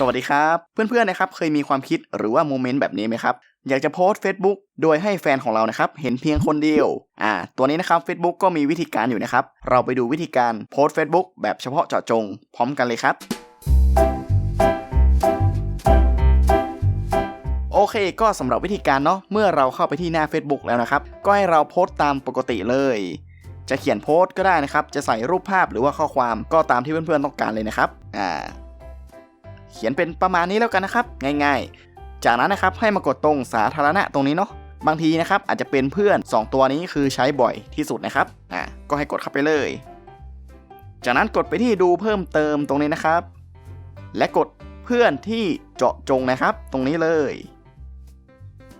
สวัสดีครับ เพื่อนๆนะครับเคยมีความคิดหรือว่าโมเมนต์แบบนี้ไหมครับ อยากจะโพสต์ Facebook โดยให้แฟนของเรานะครับเห็นเพียงคนเดียวอ่าตัวนี้นะครับ Facebook ก็มีวิธีการอยู่นะครับ เราไปดูวิธีการโพสต์ Facebook แบบเฉพาะเจาะจง พร้อมกันเลยครับโอเค ก็สำหรับวิธีการเนาะเมื่อเราเข้าไปที่หน้า Facebook แล้วนะครับ ก็ให้เราโพสต์ตามปกติเลย จะเขียนโพสต์ก็ได้นะครับ จะใส่รูปภาพหรือว่าข้อความก็ตามที่เพื่อนๆต้องการเลยนะครับอ่า ขียนเป็นประมาณนี้แล้วกันนะครับ ง่ายๆ จากนั้นนะครับให้มากดตรงสาธารณะตรงนี้เนาะบางทีนะครับอาจจะเป็นเพื่อน 2 ตัวนี้คือใช้บ่อยที่สุดนะครับอ่าก็ให้กดเข้าไปเลย จากนั้นกดไปที่ดูเพิ่มเติมตรงนี้นะครับ และกดเพื่อนที่เจาะจงนะครับ ตรงนี้เลย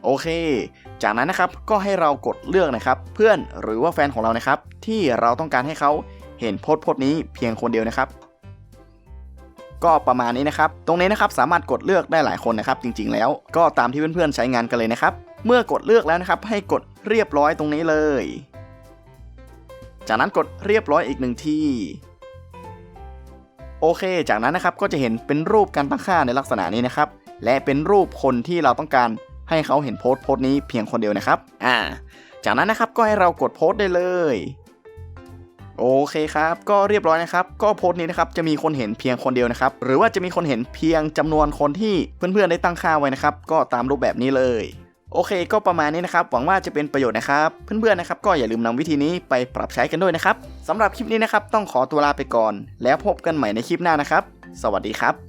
โอเค จากนั้นนะครับก็ให้เรากดเลือกนะครับ เพื่อนหรือว่าแฟนของเรานะครับ ที่เราต้องการให้เขาเห็นโพสต์โพสต์นี้เพียงคนเดียวนะครับ ก็ประมาณนี้นะครับ ตรงนี้นะครับสามารถกดเลือกได้หลายคนนะครับจริงๆ แล้วก็ตามที่เพื่อนๆใช้งานกันเลยนะครับ เมื่อกดเลือกแล้วนะครับ ให้กดเรียบร้อยตรงนี้เลย จากนั้นกดเรียบร้อยอีกหนึ่งที่โอเค จากนั้นนะครับก็จะเห็นเป็นรูปการตั้งค่าในลักษณะนี้นะครับ และเป็นรูปคนที่เราต้องการให้เขาเห็นโพสต์โพสต์นี้เพียงคนเดียวนะครับ อ่า จากนั้นนะครับก็ให้เรากดโพสต์ได้เลย โอเคครับ ก็เรียบร้อยนะครับ ก็โพสต์นี้นะครับจะมีคนเห็นเพียงคนเดียวนะครับ หรือว่าจะมีคนเห็นเพียงจำนวนคนที่เพื่อนๆได้ตั้งค่าไว้นะครับ ก็ตามรูปแบบนี้เลยโอเค ก็ประมาณนี้นะครับ หวังว่าจะเป็นประโยชน์นะครับ เพื่อนๆนะครับ ก็อย่าลืมนำวิธีนี้ไปปรับใช้กันด้วยนะครับสำหรับคลิปนี้นะครับ ต้องขอตัวลาไปก่อน แล้วพบกันใหม่ในคลิปหน้านะครับ สวัสดีครับ